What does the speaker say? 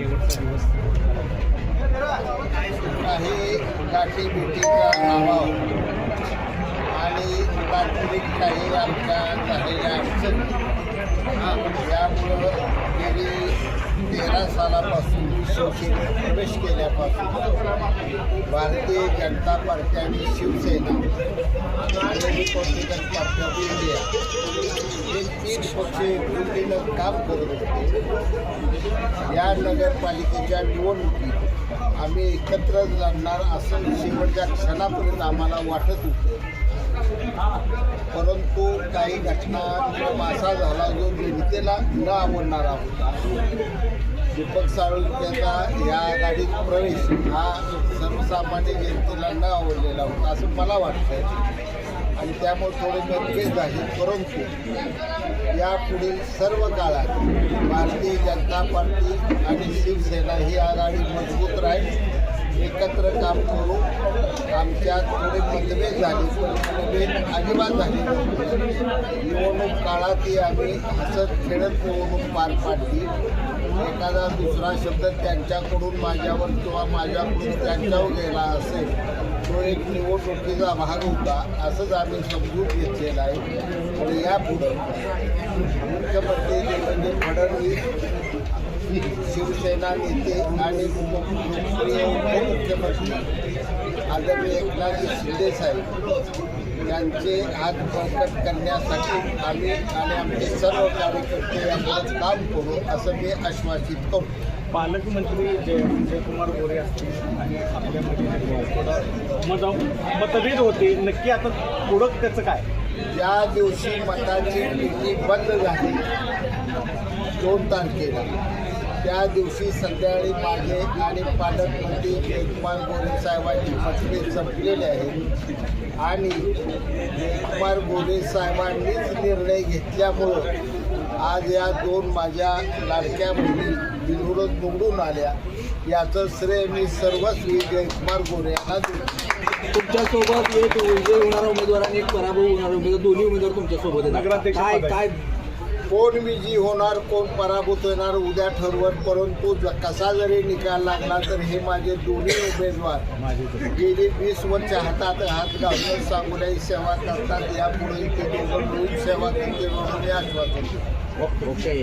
शेवटचा दिवस. काही गाठी भेटीचा अभाव आणि तांत्रिक काही आमच्या झालेल्या अडचणी. यामुळं गेली तेरा सालापासून शिवसेनेत प्रवेश केल्यापासून भारतीय जनता पार्टी आणि शिवसेना आणि रिपब्लिकन पार्टी ऑफ इंडिया. हे तीन पक्ष एकजुटीनं काम करत होते. या नगरपालिकेच्या निवडणुकीत आम्ही एकत्र लढणार असं शेवटच्या क्षणापर्यंत आम्हाला वाटत होतं. परंतु काही घटनाक्रम असा झाला जो जनतेला न आवडणारा होता. दीपक साळुंक्याचा या गाडीत प्रवेश हा सर्वसामान्य जनतेला न आवडलेला होता असं मला वाटतं आणि त्यामुळे थोडे मतभेद झाले परंतु यापुढील सर्व काळात भारतीय जनता पार्टी आणि शिवसेना ही आघाडी मजबूत राहील. एकत्र काम करू. आमच्यात थोडे मतभेद झाले. पण मतभेद अजिबात झाले निवडणूक काळातही आम्ही हसत खेळत निवडणूक पार पाडली. एखादा दुसरा शब्द त्यांच्याकडून माझ्यावर किंवा माझ्याकडून त्यांच्यावर गेला असेल तो एक निवडणुकीचा भाग होता असंच आम्ही समजून घेतलेला आहे. पण यापुढं मुख्यमंत्री देवेंद्र म्हणजे फडणवीस शिवसेना नेते आणि लोकप्रिय आदरणीय एकनाथ शिंदे साहेब यांचे हात बळकट करण्यासाठी आम्ही आणि आमचे सर्व कार्यकर्ते यामध्ये काम करू असं मी आश्वासित करतो पालकमंत्री जय जयकुमार गोरे असतील आणि आपल्यामध्ये थोडं मत मतभेद होते. नक्की आता पुढं त्याचं काय? ज्या दिवशी मताची बंद झाली. दोन तारखेला. त्या दिवशी संध्याकाळी माझे आणि पालकमंत्री जयकुमार गोरे साहेबांची मतभेद संपलेले आहेत. आणि जयकुमार गोरे साहेबांनीच निर्णय घेतल्यामुळं आज या दोन माझ्या लाडक्या मुली बिनविरोध निवडून आल्या. याचं श्रेय मी सर्वस्वी जयकुमार गोरे यांना देतो. तुमच्यासोबत एक विजय होणारा उमेदवार आणि एक पराभव होणारा उमेदवार दोन्ही उमेदवार तुमच्यासोबत काय. काय कोण विजयी होणार कोण पराभूत होणार उद्या ठरवत परंतु कसा जरी निकाल लागला तर हे माझे दोन्ही उमेदवार गेली वीस वर्ष हातात हात घालून सांगोल्याची सेवा करतात. यापुढे ते दोघं सेवा करतील म्हणून आश्वासन. ओके.